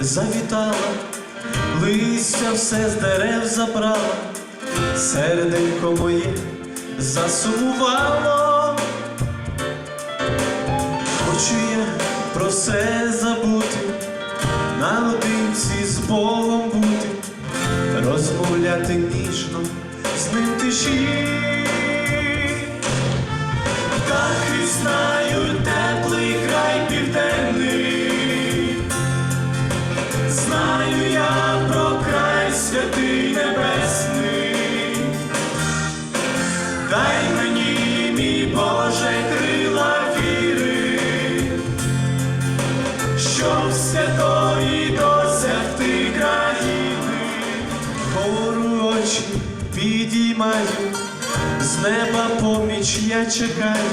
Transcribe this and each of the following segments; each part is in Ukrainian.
завітала, листя все з дерев забрала, серденько моє засумувало, хочу я про все забути, наодинці з Богом бути, розмовляти ніжно з ним тиші. Птахи знають знаю я про край святий небесний, дай мені, мій Боже, крила віри, щоб святої досягти країни, гору очі підіймаю, з неба поміч я чекаю,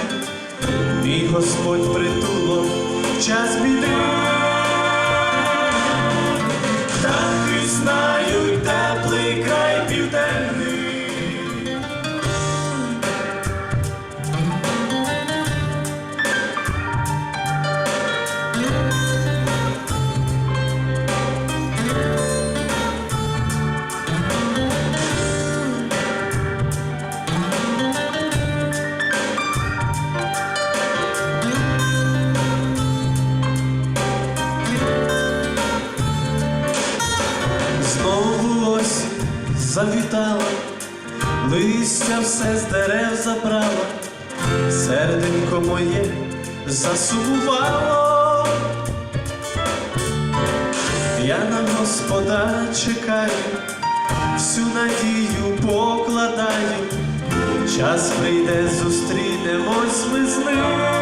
мій Господь притулок в час біди. Stop. Завітала, листя все з дерев забрала, серденько моє засумувало. Я на Господа чекаю, всю надію покладаю, час прийде, зустрінемось ми з ним.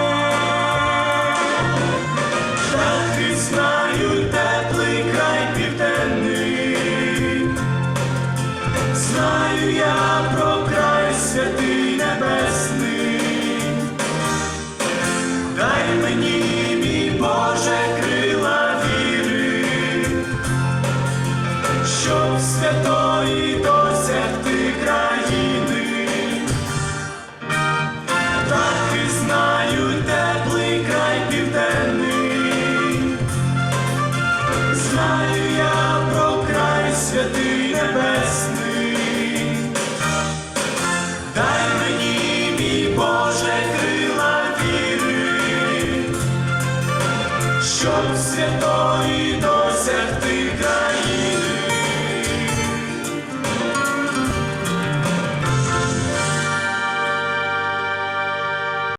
Знаю я про край святий небесний, дай мені, мій Боже, крила віри, щоб святої досягти країни. Птахи знають теплий край південний, знаю я про край святий небесний, щоб святої досягти країни.